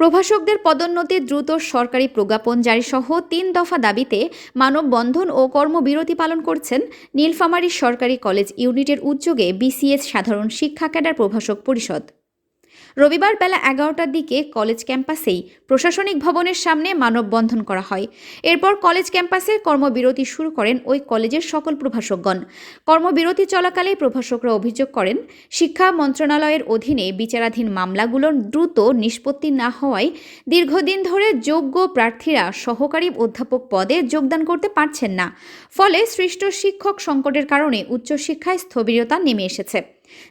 প্রভাষকদের পদোন্নতির দ্রুত সরকারি প্রজ্ঞাপন জারিসহ তিন দফা দাবিতে মানববন্ধন ও কর্মবিরতি পালন করছেন নীলফামারী সরকারি কলেজ ইউনিটের উদ্যোগে বিসিএস সাধারণ শিক্ষা ক্যাডার প্রভাষক পরিষদ। রবিবার বেলা এগারোটার দিকে কলেজ ক্যাম্পাসেই প্রশাসনিক ভবনের সামনে মানববন্ধন করা হয়। এরপর কলেজ ক্যাম্পাসে কর্মবিরতি শুরু করেন ওই কলেজের সকল প্রভাষকগণ। কর্মবিরতি চলাকালে প্রভাষকরা অভিযোগ করেন, শিক্ষা মন্ত্রণালয়ের অধীনে বিচারাধীন মামলাগুলোর দ্রুত নিষ্পত্তি না হওয়ায় দীর্ঘদিন ধরে যোগ্য প্রার্থীরা সহকারী অধ্যাপক পদে যোগদান করতে পারছেন না। ফলে সৃষ্ট শিক্ষক সংকটের কারণে উচ্চশিক্ষায় স্থবিরতা নেমে এসেছে।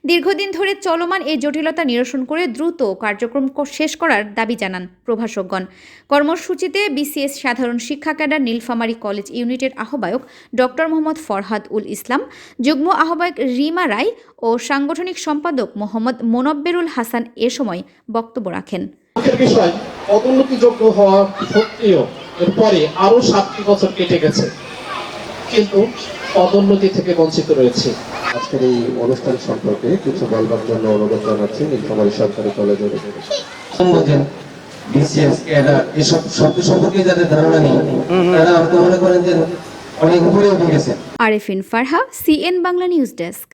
দীর্ঘদিন ধরে চলমান এই জটিলতা নিরসন করে দ্রুত কার্যক্রম শেষ করার দাবি জানান প্রভাষকগণ। কর্মসূচিতে বিসিএস সাধারণ শিক্ষা ক্যাডার নীলফামারী কলেজ ইউনিটের আহ্বায়ক ডক্টর মোহাম্মদ ফরহাদ উল ইসলাম, যুগ্ম আহ্বায়ক রিমা রায় ও সাংগঠনিক সম্পাদক মোহাম্মদ মোনব্বেরুল হাসান এ সময় বক্তব্য রাখেন। কিন্তু পদোন্নতি থেকে বঞ্চিত রয়েছে। আজকের এই অনুষ্ঠান সম্পর্কে কিছু বলবার জন্য অনুরোধ জানাচ্ছি নীলফামারী সরকারি কলেজের বিসিএস ক্যাডার এসব শব্দ সম্পর্কে যাদের ধারণা নেই তারা হয়তো মনে করেন যে অনেক উপরে উঠে গেছে। Arefin Farha CN Bangla news desk.